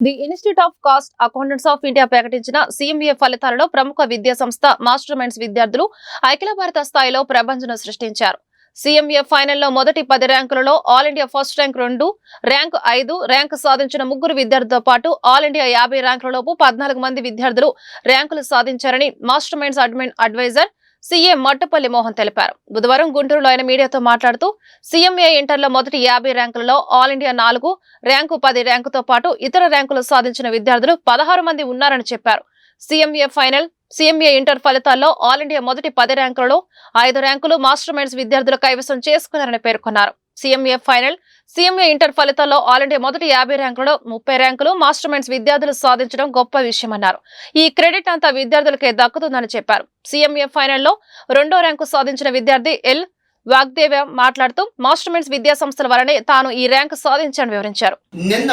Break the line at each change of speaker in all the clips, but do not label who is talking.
The institute of cost accountants of India ప్రకటించిన సీఎంఏ ఫలితాలలో ప్రముఖ విద్యా సంస్థ మాస్టర్ మైండ్స్ విద్యార్థులు అఖిల భారత స్థాయిలో ప్రభంజనం సృష్టించారు. సీఎంఏ ఫైనల్లో మొదటి పది ర్యాంకులలో ఆల్ ఇండియా ఫస్ట్ ర్యాంక్ రెండు ర్యాంక్ ఐదు ర్యాంకు సాధించిన ముగ్గురు విద్యార్థులతో పాటు ఆల్ ఇండియా యాభై ర్యాంకులలోపు పద్నాలుగు మంది విద్యార్థులు ర్యాంకులు సాధించారని Master Minds admin advisor CM Mattapalli Mohan తెలిపారు. బుధవారం గుంటూరులో ఆయన మీడియాతో మాట్లాడుతూ సీఎంఏ ఇంటర్లో మొదటి యాభై ర్యాంకులలో ఆల్ ఇండియా నాలుగు ర్యాంకు పది ర్యాంకుతో పాటు ఇతర ర్యాంకులు సాధించిన విద్యార్థులు పదహారు మంది ఉన్నారని చెప్పారు. సీఎంఏ ఫైనల్ సీఎంఏ ఇంటర్ ఫలితాల్లో ఆల్ ఇండియా మొదటి పది ర్యాంకులలో ఐదు ర్యాంకులు మాస్టర్ మైండ్స్ విద్యార్థులు కైవసం చేసుకున్నారని పేర్కొన్నారు. CMA final. సీఎంఏ ఇంటర్ ఫలితాల్లో ఆల్ ఇండియా మొదటి యాభై ర్యాంకులలో ముప్పై ర్యాంకులు మాస్టర్ మైండ్స్ విద్యార్థులు సాధించడం గొప్ప విషయమన్నారు. ఈ క్రెడిట్ అంతా విద్యార్థులకే దక్కుతుందని చెప్పారు. సీఎంఏ ఫైనల్లో రెండో ర్యాంకు సాధించిన విద్యార్థి ఎల్. వాగ్దేవ మాట్లాడుతూ మాస్టర్ మైండ్స్ విద్యా సంస్థల వలనే తాను ఈ ర్యాంకు సాధించాలని వివరించారు.
నిన్న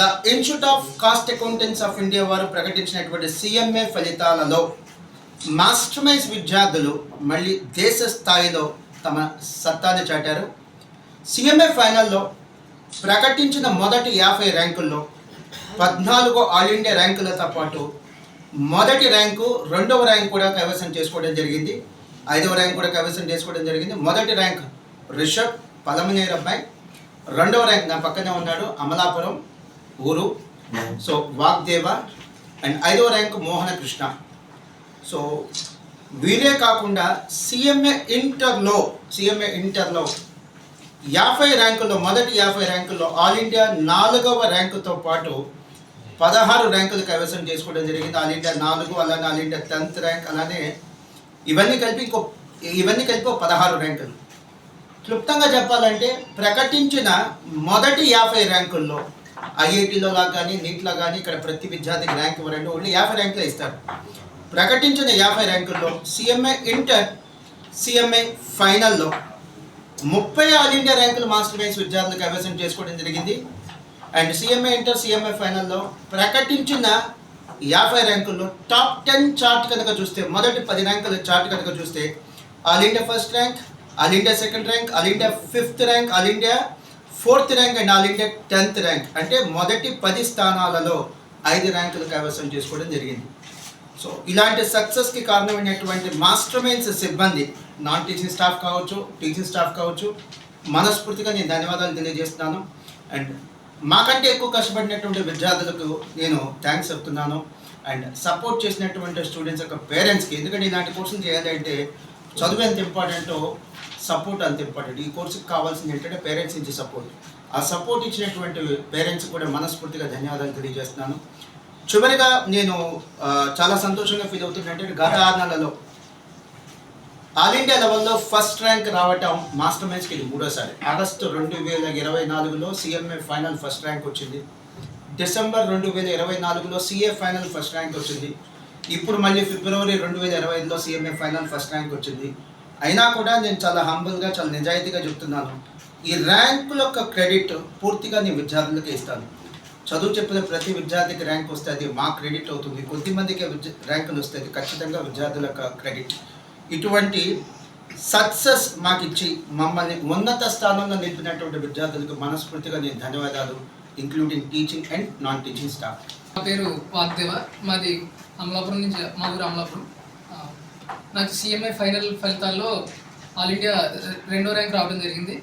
the institute of cost accountants of India వారు ప్రకటించినటువంటి సీఎంఏ ఫలితాలలో మాస్టర్ మైండ్స్ విద్యార్థులు మళ్ళీ దేశ స్థాయిలో తమ సత్తాన్ని చాటారు. సిఎంఏ ఫైనల్లో ప్రకటించిన మొదటి యాభై ర్యాంకుల్లో పద్నాలుగు ఆల్ ఇండియా ర్యాంకులతో పాటు మొదటి ర్యాంకు రెండవ ర్యాంక్ కూడా కైవసం చేసుకోవడం జరిగింది. ఐదవ ర్యాంక్ కూడా కైవసం చేసుకోవడం జరిగింది. మొదటి ర్యాంక్ రిషబ్ పలమనేరు అబ్బాయి రెండవ ర్యాంక్ నా పక్కనే ఉన్నాడు అమలాపురం ఊరు. సో వాగ్దేవ అండ్ ఐదవ ర్యాంక్ మోహన కృష్ణ. సో వీరే కాకుండా సిఎంఏ ఇంటర్లో సిఎంఏ ఇంటర్లో యాభై ర్యాంకుల్లో మొదటి యాభై ర్యాంకుల్లో ఆల్ ఇండియా నాలుగవ ర్యాంకుతో పాటు పదహారు ర్యాంకులు కైవసం చేసుకోవడం జరిగింది. ఆల్ ఇండియా నాలుగు అలానే ఆల్ ఇండియా టెన్త్ ర్యాంక్ అలానే ఇవన్నీ కలిపి ఇంకో ఇవన్నీ కలిపి పదహారు ర్యాంకులు. క్లుప్తంగా చెప్పాలంటే ప్రకటించిన మొదటి యాభై ర్యాంకుల్లో ఐఐటీలో లాగా కానీ నీట్లో కానీ ఇక్కడ ప్రతి విద్యార్థికి ర్యాంక్ ఇవ్వరండి. ఓన్లీ యాభై ర్యాంకులు ఇస్తారు. ప్రకటించిన యాభై ర్యాంకుల్లో సిఎంఏ ఇంటర్ సిఎంఏ ఫైనల్లో ముప్పై ఆల్ ఇండియా ర్యాంకులు మాస్టర్ మైన్స్ విద్యార్థులకు కైవసం చేసుకోవడం జరిగింది. అండ్ సిఎంఏ ఇంటర్ సిఎంఏ ఫైనల్లో ప్రకటించిన యాభై ర్యాంకుల్లో టాప్ టెన్ చార్ట్ కనుక చూస్తే మొదటి పది ర్యాంకుల చార్ట్ కనుక చూస్తే all India first rank all India second rank all India fifth rank all India fourth rank and all India tenth rank. అంటే మొదటి పది స్థానాలలో ఐదు ర్యాంకులు కైవసం చేసుకోవడం జరిగింది. సో ఇలాంటి సక్సెస్కి కారణమైనటువంటి మాస్టర్ మైండ్స్ సిబ్బంది నాన్ టీచింగ్ స్టాఫ్ కావచ్చు టీచింగ్ స్టాఫ్ కావచ్చు మనస్ఫూర్తిగా నేను ధన్యవాదాలు తెలియజేస్తున్నాను. అండ్ మాకంటే ఎక్కువ కష్టపడినటువంటి విద్యార్థులకు నేను థ్యాంక్స్ చెప్తున్నాను. అండ్ సపోర్ట్ చేసినటువంటి స్టూడెంట్స్ యొక్క పేరెంట్స్కి ఎందుకంటే ఇలాంటి కోర్సులు చేయాలంటే చదువు ఎంత ఇంపార్టెంటో సపోర్ట్ అంత ఇంపార్టెంట్ ఈ కోర్సుకి కావాల్సింది ఏంటంటే పేరెంట్స్ నుంచి సపోర్ట్ ఆ సపోర్ట్ ఇచ్చినటువంటి పేరెంట్స్ కూడా మనస్ఫూర్తిగా ధన్యవాదాలు తెలియజేస్తున్నాను. చివరిగా నేను చాలా సంతోషంగా ఫీల్ అవుతుందంటే గత ఆరు నెలలో ఆల్ ఇండియా లెవెల్లో ఫస్ట్ ర్యాంక్ రావటం మాస్టర్ మ్యాచ్కి ఇది మూడోసారి. ఆగస్టు రెండు వేల ఇరవై నాలుగులో సిఎంఏ ఫైనల్ ఫస్ట్ ర్యాంక్ వచ్చింది. డిసెంబర్ రెండు వేల ఇరవై నాలుగులో సిఏ ఫైనల్ ఫస్ట్ ర్యాంక్ వచ్చింది. ఇప్పుడు మళ్ళీ ఫిబ్రవరి రెండు వేల ఇరవై ఐదులో సిఎంఏ ఫైనల్ ఫస్ట్ ర్యాంక్ వచ్చింది. అయినా కూడా నేను చాలా హంబుల్గా చాలా నిజాయితీగా చెప్తున్నాను. ఈ ర్యాంకుల యొక్క క్రెడిట్ పూర్తిగా నేను విద్యార్థులకే ఇస్తాను. చదువు చెప్పిన ప్రతి విద్యార్థికి ర్యాంక్ వస్తే అది మా క్రెడిట్ అవుతుంది. కొద్దిమందికి విద్య ర్యాంకులు వస్తే ఖచ్చితంగా విద్యార్థుల క్రెడిట్ ఇటువంటి సక్సెస్ మాకు ఇచ్చి మమ్మల్ని ఉన్నత స్థానంలో నిలిపినటువంటి విద్యార్థులకు మనస్ఫూర్తిగా నేను ధన్యవాదాలు including teaching and non teaching staff
నా పేరు వాగ్దేవ. మాది అమలాపురం నుంచి మా ఊరు అమలాపురం. నాకు సిఎంఏ ఫైనల్ ఫలితాల్లో ఆల్ ఇండియా రెండో ర్యాంక్ రావడం జరిగింది.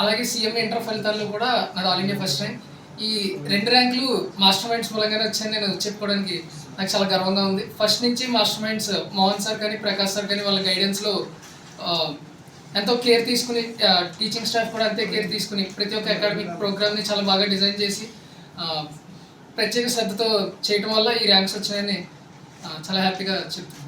అలాగే సిఎంఏ ఇంటర్ ఫలితాల్లో కూడా నాది ఆల్ ఇండియా ఫస్ట్ ర్యాంక్. ఈ రెండు ర్యాంకులు మాస్టర్ మైండ్స్ మూలంగానే వచ్చాయని నేను చెప్పుకోవడానికి నాకు చాలా గర్వంగా ఉంది. ఫస్ట్ నుంచి మాస్టర్ మైండ్స్ మోహన్ సార్ కానీ ప్రకాష్ సార్ కానీ వాళ్ళ గైడెన్స్లో ఎంతో కేర్ తీసుకుని టీచింగ్ స్టాఫ్ కూడా అంతే కేర్ తీసుకుని ప్రతి ఒక్క అకాడమిక్ ప్రోగ్రామ్ని చాలా బాగా డిజైన్ చేసి ప్రత్యేక శ్రద్ధతో చేయటం వల్ల ఈ ర్యాంక్స్ వచ్చాయని చాలా హ్యాపీగా చెప్తున్నాను.